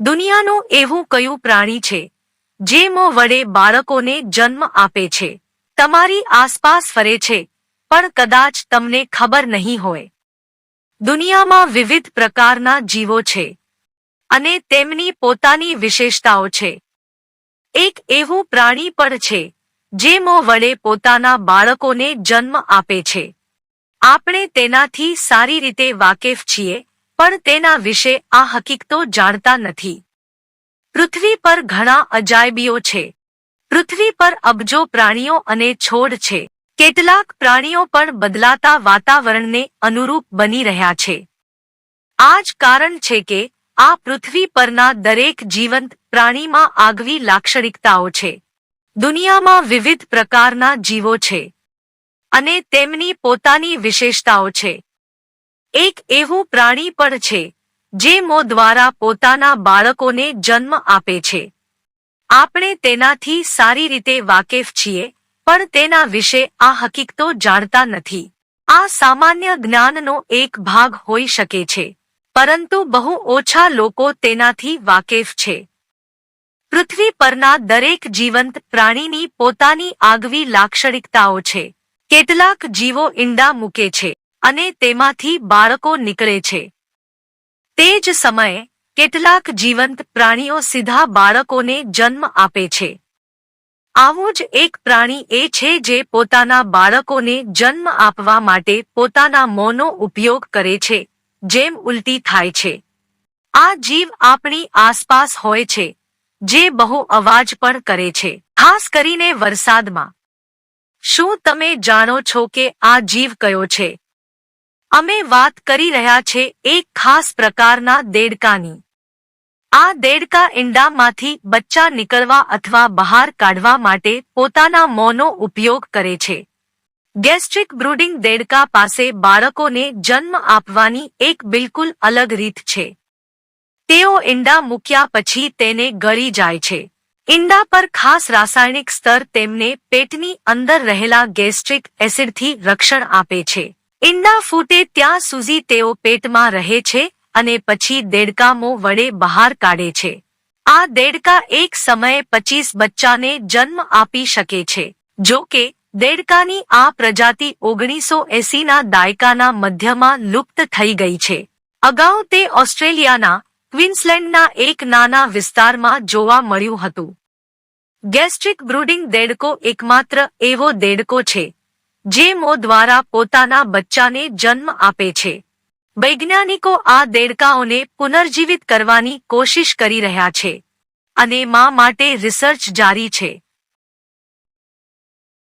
દુનિયાનું એવું કયું પ્રાણી છે, જે મો વડે બાળકોને જન્મ આપે છે? તમારી આસપાસ ફરે છે, પણ કદાચ તમને ખબર નહીં હોય. દુનિયામાં વિવિધ પ્રકારના જીવો છે અને તેમની પોતાની વિશેષતાઓ છે. એક એવું પ્રાણી પણ છે, જે મો વડે પોતાના બાળકોને જન્મ આપે છે. આપણે તેનાથી સારી રીતે વાકેફ છીએ પણ તેના વિશે આ હકીકતો જાણતા નથી. પૃથ્વી પર ઘણા અજાયબીઓ છે. પૃથ્વી પર અબજો પ્રાણીઓ અને છોડ છે. કેટલાક પ્રાણીઓ પણ બદલાતા વાતાવરણને અનુરૂપ બની રહ્યા છે. આ જ કારણ છે કે આ પૃથ્વી પરના દરેક જીવંત પ્રાણીમાં આગવી લાક્ષણિકતાઓ છે. દુનિયામાં વિવિધ પ્રકારના જીવો છે. અને તેમની પોતાની વિશેષતાઓ છે. એક એવું પ્રાણી પણ છે, જે મો દ્વારા પોતાના બાળકોને જન્મ આપે છે. આપણે તેનાથી સારી રીતે વાકેફ છીએ, પણ તેના વિશે આ હકીકતો જાણતા નથી. આ સામાન્ય જ્ઞાનનો એક ભાગ હોઈ શકે છે, પરંતુ બહુ ઓછા લોકો તેનાથી વાકેફ છે. પૃથ્વી પરના દરેક જીવંત પ્રાણીની પોતાની આગવી લાક્ષણિકતાઓ છે. કેટલાક જીવો ઈંડા મૂકે છે. અને તેમાંથી બાળકો નીકળે છે. તે જ સમયે, કેટલાક જીવંત પ્રાણીઓ સીધા બાળકોને જન્મ આપે છે. આવું જ એક પ્રાણી એ છે જે પોતાના બાળકોને જન્મ આપવા માટે પોતાના મોંનો ઉપયોગ કરે છે, જેમ ઉલટી થાય છે. આ જીવ આપણી આસપાસ હોય છે, જે બહુ અવાજ પણ કરે છે, ખાસ કરીને વરસાદમાં. શું તમે જાણો છો કે આ જીવ કયો છે? અમે વાત કરી રહ્યા છે એક ખાસ પ્રકારના દેડકાની. આ દેડકા ઈંડામાંથી બચ્ચા નીકળવા અથવા બહાર કાઢવા માટે પોતાના મોંનો ઉપયોગ કરે છે. ગેસ્ટ્રિક બ્રૂડિંગ દેડકા પાસે બાળકોને જન્મ આપવાની એક બિલકુલ અલગ રીત છે. તેઓ ઈંડા મૂક્યા પછી તેને ગળી જાય છે. ઈંડા પર ખાસ રાસાયણિક સ્તર તેમને પેટની અંદર રહેલા ગેસ્ટ્રિક એસિડથી રક્ષણ આપે છે. ઈંડા ફૂટે ત્યાં સુધી તેઓ પેટમાં રહે છે અને પછી દેડકામો વડે બહાર કાઢે છે. આ દેડકા એક સમયે પચીસ બચ્ચાને જન્મ આપી શકે છે. જો કે, દેડકાની આ પ્રજાતિ ઓગણીસો એસીના દાયકાના મધ્યમાં લુપ્ત થઈ ગઈ છે. અગાઉ તે ઓસ્ટ્રેલિયાના, ક્વિન્સલેન્ડના એક નાના વિસ્તારમાં જોવા મળ્યું હતું. ગેસ્ટ્રિક બ્રૂડિંગ દેડકો એકમાત્ર એવો દેડકો છે. જે મો દ્વારા પોતાના બચ્ચાને જન્મ આપે છે. વૈજ્ઞાનિકો આ દેડકાઓને પુનર્જીવિત કરવાની કોશિશ કરી રહ્યા છે. અને મા માટે રિસર્ચ જારી છે.